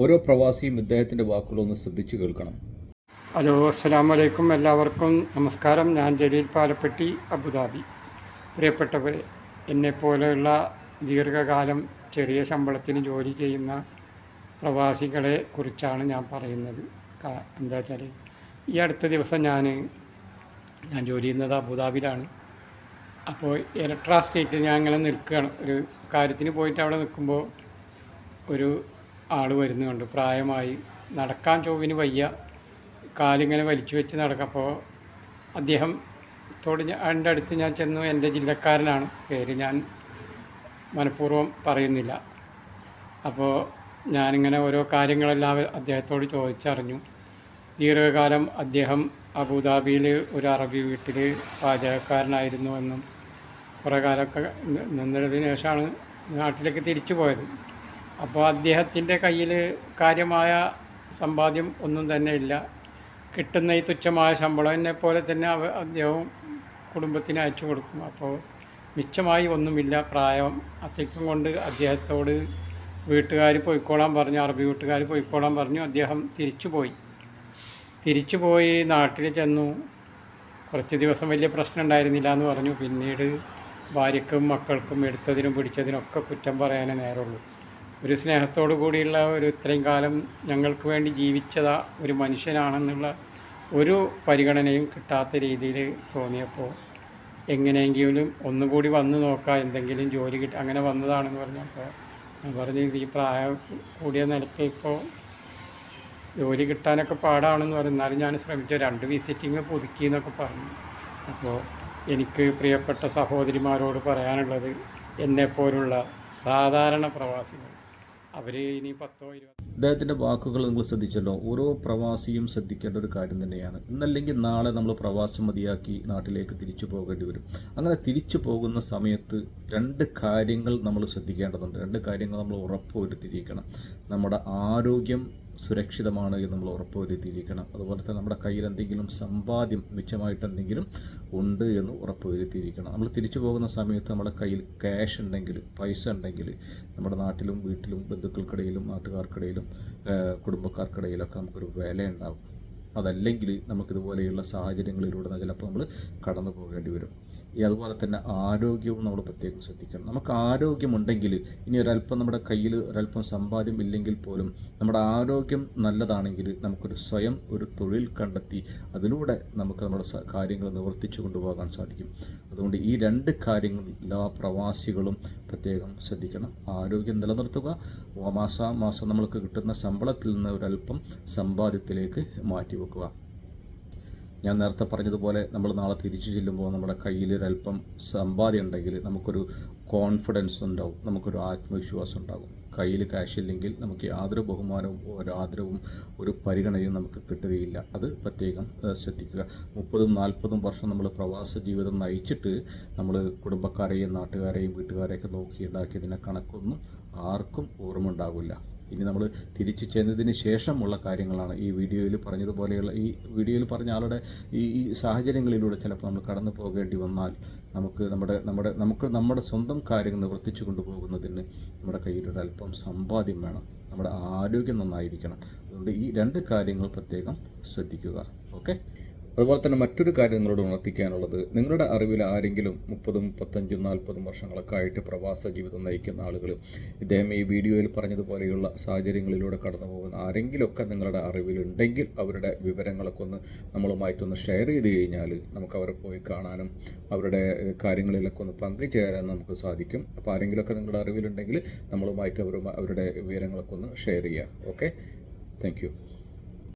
ഓരോ പ്രവാസിയും ഇദ്ദേഹത്തിന്റെ വാക്കുകളൊന്ന് ശ്രദ്ധിച്ചു കേൾക്കണം. ഹലോ അസ്സാം വലൈക്കും എല്ലാവർക്കും നമസ്കാരം. ഞാൻ ജലീൽ പാലപ്പെട്ടി അബുദാബി. പ്രിയപ്പെട്ടവരെ എന്നെപ്പോലെയുള്ള ദീർഘകാലം ചെറിയ ശമ്പളത്തിന് ജോലി ചെയ്യുന്ന പ്രവാസികളെ കുറിച്ചാണ് ഞാൻ പറയുന്നത്. എന്താ വെച്ചാൽ ഈ അടുത്ത ദിവസം ഞാൻ ഞാൻ ജോലി ചെയ്യുന്നത് അബുദാബിയിലാണ്. അപ്പോൾ ഇലക്ട്രാ സ്റ്റേറ്റിൽ ഞാൻ ഇങ്ങനെ നിൽക്കുകയാണ്. ഒരു കാര്യത്തിന് പോയിട്ട് അവിടെ നിൽക്കുമ്പോൾ ഒരു ആൾ വരുന്നുണ്ട് പ്രായമായി. നടക്കാൻ ചൊവ്വിന് വയ്യ. കാലിങ്ങനെ വലിച്ചു വെച്ച് നടക്കപ്പോൾ അപ്പോൾ അദ്ദേഹം തോട് ഞാൻ എന്റെ അടുത്ത് ഞാൻ ചെന്നു. എന്റെ ജില്ലക്കാരനാണ്. പേര് ഞാൻ മനഃപൂർവം പറയുന്നില്ല. അപ്പോൾ ഞാനിങ്ങനെ ഓരോ കാര്യങ്ങളെല്ലാം അദ്ദേഹത്തോട് ചോദിച്ചറിഞ്ഞു. ദീർഘകാലം അദ്ദേഹം അബുദാബിയിൽ ഒരു അറബി വീട്ടിൽ പാചകക്കാരനായിരുന്നു എന്നും കുറേ കാലമൊക്കെ നിന്നതിന് ശേഷമാണ് നാട്ടിലേക്ക് തിരിച്ചു പോയത്. അപ്പോൾ അദ്ദേഹത്തിന്റെ കയ്യിൽ കാര്യമായ സമ്പാദ്യം ഒന്നും തന്നെ ഇല്ല. കിട്ടുന്ന ഈ തുച്ഛമായ ശമ്പളം എന്നെ പോലെ തന്നെ അദ്ദേഹവും കുടുംബത്തിന് അയച്ചു കൊടുക്കും. അപ്പോൾ മിച്ചമായി ഒന്നുമില്ല. പ്രായം അത്യക്കം കൊണ്ട് അദ്ദേഹത്തോട് വീട്ടുകാർ പോയിക്കോളാൻ പറഞ്ഞു അറബി വീട്ടുകാർ പോയിക്കോളാൻ പറഞ്ഞു. അദ്ദേഹം തിരിച്ചു പോയി. തിരിച്ചു പോയി നാട്ടിൽ ചെന്നു. കുറച്ച് ദിവസം വലിയ പ്രശ്നം ഉണ്ടായിരുന്നില്ല എന്ന് പറഞ്ഞു. പിന്നീട് ഭാര്യക്കും മക്കൾക്കും എടുത്തതിനും പിടിച്ചതിനും ഒക്കെ കുറ്റം പറയാനേ നേരമുള്ളൂ. ഒരു സ്നേഹത്തോടു കൂടിയുള്ള ഒരു ഇത്രയും കാലം ഞങ്ങൾക്ക് വേണ്ടി ജീവിച്ചതാ ഒരു മനുഷ്യനാണെന്നുള്ള ഒരു പരിഗണനയും കിട്ടാത്ത രീതിയിൽ തോന്നിയപ്പോൾ എങ്ങനെയെങ്കിലും ഒന്നുകൂടി വന്ന് നോക്കാം എന്തെങ്കിലും ജോലി കിട്ടുക അങ്ങനെ വന്നതാണെന്ന് പറഞ്ഞപ്പോൾ ഞാൻ പറഞ്ഞു ഈ പ്രായം കൂടിയ നിലയ്ക്ക് ഇപ്പോൾ ജോലി കിട്ടാനൊക്കെ പാടാണെന്ന് പറഞ്ഞാലും ഞാൻ ശ്രമിച്ചു. രണ്ട് വിസിറ്റിങ് പുതുക്കി എന്നൊക്കെ പറഞ്ഞു. അപ്പോൾ എനിക്ക് പ്രിയപ്പെട്ട സഹോദരിമാരോട് പറയാനുള്ളത് എന്നെപ്പോലുള്ള സാധാരണ പ്രവാസികൾ അവർ ഇനി വാക്കുകൾ നിങ്ങൾ ശ്രദ്ധിച്ചല്ലോ. ഓരോ പ്രവാസിയും ശ്രദ്ധിക്കേണ്ട ഒരു കാര്യം തന്നെയാണ്. ഇന്നല്ലെങ്കിൽ നാളെ നമ്മൾ പ്രവാസം മതിയാക്കി നാട്ടിലേക്ക് തിരിച്ചു പോകേണ്ടി വരും. അങ്ങനെ തിരിച്ചു പോകുന്ന സമയത്ത് രണ്ട് കാര്യങ്ങൾ നമ്മൾ ശ്രദ്ധിക്കേണ്ടതുണ്ട്. രണ്ട് കാര്യങ്ങൾ നമ്മൾ ഉറപ്പുവരുത്തിയിരിക്കണം. നമ്മുടെ ആരോഗ്യം സുരക്ഷിതമാണ് എന്ന് നമ്മൾ ഉറപ്പുവരുത്തിയിരിക്കണം. അതുപോലെ തന്നെ നമ്മുടെ കയ്യിൽ എന്തെങ്കിലും സമ്പാദ്യം മിച്ചമായിട്ട് എന്തെങ്കിലും ഉണ്ട് എന്ന് ഉറപ്പുവരുത്തിയിരിക്കണം. നമ്മൾ തിരിച്ചു പോകുന്ന സമയത്ത് നമ്മുടെ കയ്യിൽ ക്യാഷ് ഉണ്ടെങ്കിൽ പൈസ ഉണ്ടെങ്കിൽ നമ്മുടെ നാട്ടിലും വീട്ടിലും ബന്ധുക്കൾക്കിടയിലും നാട്ടുകാർക്കിടയിലും കുടുംബക്കാർക്കിടയിലൊക്കെ നമുക്കൊരു വില ഉണ്ടാവും അതല്ലെങ്കിൽ നമുക്കിതുപോലെയുള്ള സാഹചര്യങ്ങളിലൂടെ ചിലപ്പോൾ നമ്മൾ കടന്നു പോകേണ്ടി വരും. ഈ അതുപോലെ തന്നെ ആരോഗ്യവും നമ്മൾ പ്രത്യേകം ശ്രദ്ധിക്കണം. നമുക്ക് ആരോഗ്യമുണ്ടെങ്കിൽ ഇനി ഒരല്പം നമ്മുടെ കയ്യിൽ ഒരല്പം സമ്പാദ്യം ഇല്ലെങ്കിൽ പോലും നമ്മുടെ ആരോഗ്യം നല്ലതാണെങ്കിൽ നമുക്കൊരു സ്വയം ഒരു തൊഴിൽ കണ്ടെത്തി അതിലൂടെ നമുക്ക് നമ്മുടെ കാര്യങ്ങൾ നിവർത്തിച്ചു കൊണ്ടുപോകാൻ സാധിക്കും. അതുകൊണ്ട് ഈ രണ്ട് കാര്യങ്ങൾ എല്ലാ പ്രവാസികളും പ്രത്യേകം ശ്രദ്ധിക്കണം. ആരോഗ്യം നിലനിർത്തുക. മാസാ മാസം നമ്മൾക്ക് കിട്ടുന്ന ശമ്പളത്തിൽ നിന്ന് ഒരല്പം സമ്പാദ്യത്തിലേക്ക് മാറ്റി വെക്കുക. ഞാൻ നേരത്തെ പറഞ്ഞതുപോലെ നമ്മൾ നാളെ തിരിച്ചു ചെല്ലുമ്പോൾ നമ്മുടെ കയ്യിൽ ഒരല്പം സമ്പാദ്യം ഉണ്ടെങ്കിൽ നമുക്കൊരു കോൺഫിഡൻസ് ഉണ്ടാവും നമുക്കൊരു ആത്മവിശ്വാസം ഉണ്ടാകും. കയ്യിൽ ക്യാഷ് ഇല്ലെങ്കിൽ നമുക്ക് യാതൊരു ബഹുമാനവും ഒരു ആദരവും ഒരു പരിഗണനയും നമുക്ക് കിട്ടുകയില്ല. അത് പ്രത്യേകം ശ്രദ്ധിക്കുക. മുപ്പതും നാൽപ്പതും വർഷം നമ്മൾ പ്രവാസ ജീവിതം നയിച്ചിട്ട് നമ്മൾ കുടുംബക്കാരെയും നാട്ടുകാരെയും വീട്ടുകാരെയൊക്കെ നോക്കി ഉണ്ടാക്കിയതിനെ കണക്കൊന്നും ആർക്കും ഓർമ്മ ഉണ്ടാകില്ല ഇനി നമ്മൾ തിരിച്ചു ചെന്നതിന് ശേഷമുള്ള കാര്യങ്ങളാണ് ഈ വീഡിയോയിൽ പറഞ്ഞതുപോലെയുള്ള ഈ വീഡിയോയിൽ പറഞ്ഞ ആളുടെ ഈ ഈ സാഹചര്യങ്ങളിലൂടെ ചിലപ്പോൾ നമ്മൾ കടന്നു പോകേണ്ടി വന്നാൽ നമുക്ക് നമ്മുടെ നമ്മുടെ നമുക്ക് നമ്മുടെ സ്വന്തം കാര്യങ്ങൾ നിവർത്തിച്ചു കൊണ്ടുപോകുന്നതിന് നമ്മുടെ കയ്യിലൊരു അല്പം സമ്പാദ്യം വേണം. നമ്മുടെ ആരോഗ്യം നന്നായിരിക്കണം. അതുകൊണ്ട് ഈ രണ്ട് കാര്യങ്ങൾ പ്രത്യേകം ശ്രദ്ധിക്കുക. ഓക്കെ? അതുപോലെ തന്നെ മറ്റൊരു കാര്യം നിങ്ങളോട് ഉണർത്തിക്കാനുള്ളത് നിങ്ങളുടെ അറിവിൽ ആരെങ്കിലും മുപ്പതും മുപ്പത്തഞ്ചും നാൽപ്പതും വർഷങ്ങളൊക്കെ ആയിട്ട് പ്രവാസ ജീവിതം നയിക്കുന്ന ആളുകൾ ഇദ്ദേഹം ഈ വീഡിയോയിൽ പറഞ്ഞതുപോലെയുള്ള സാഹചര്യങ്ങളിലൂടെ കടന്നു പോകുന്ന ആരെങ്കിലുമൊക്കെ നിങ്ങളുടെ അറിവിലുണ്ടെങ്കിൽ അവരുടെ വിവരങ്ങളൊക്കെ ഒന്ന് നമ്മളുമായിട്ടൊന്ന് ഷെയർ ചെയ്ത് കഴിഞ്ഞാൽ നമുക്ക് അവരെ പോയി കാണാനും അവരുടെ കാര്യങ്ങളിലൊക്കെ ഒന്ന് പങ്കുചേരാൻ നമുക്ക് സാധിക്കും. അപ്പോൾ ആരെങ്കിലുമൊക്കെ നിങ്ങളുടെ അറിവിലുണ്ടെങ്കിൽ നമ്മളുമായിട്ട് അവരുമായി അവരുടെ വിവരങ്ങളൊക്കെ ഒന്ന് ഷെയർ ചെയ്യുക. ഓക്കെ? താങ്ക്